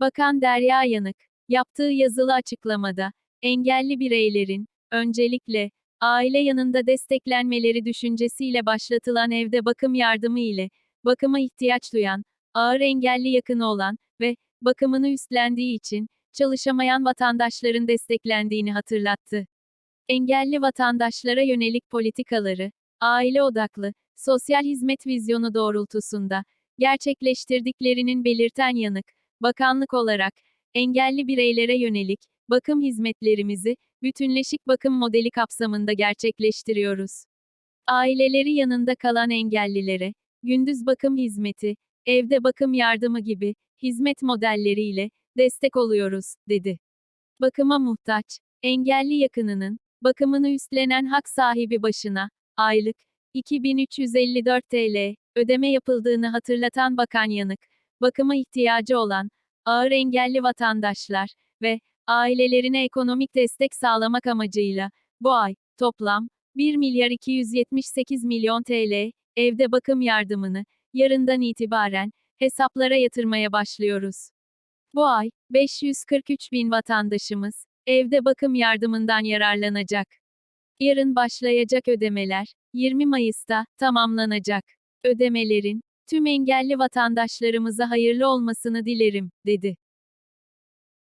Bakan Derya Yanık, yaptığı yazılı açıklamada, engelli bireylerin, öncelikle, aile yanında desteklenmeleri düşüncesiyle başlatılan evde bakım yardımı ile, bakıma ihtiyaç duyan, ağır engelli yakını olan ve bakımını üstlendiği için, çalışamayan vatandaşların desteklendiğini hatırlattı. Engelli vatandaşlara yönelik politikaları, aile odaklı, sosyal hizmet vizyonu doğrultusunda, gerçekleştirdiklerinin belirten yanık, bakanlık olarak, engelli bireylere yönelik, bakım hizmetlerimizi, bütünleşik bakım modeli kapsamında gerçekleştiriyoruz. Aileleri yanında kalan engellilere, gündüz bakım hizmeti, evde bakım yardımı gibi, hizmet modelleriyle, destek oluyoruz, dedi. Bakıma muhtaç, engelli yakınının, bakımını üstlenen hak sahibi başına, aylık, 2354 TL, ödeme yapıldığını hatırlatan Bakan Yanık, bakıma ihtiyacı olan, ağır engelli vatandaşlar ve ailelerine ekonomik destek sağlamak amacıyla, bu ay, toplam, 1 milyar 278 milyon TL, evde bakım yardımını, yarından itibaren, hesaplara yatırmaya başlıyoruz. Bu ay, 543 bin vatandaşımız, evde bakım yardımından yararlanacak. Yarın başlayacak ödemeler, 20 Mayıs'ta, tamamlanacak. Ödemelerin, tüm engelli vatandaşlarımıza hayırlı olmasını dilerim, dedi.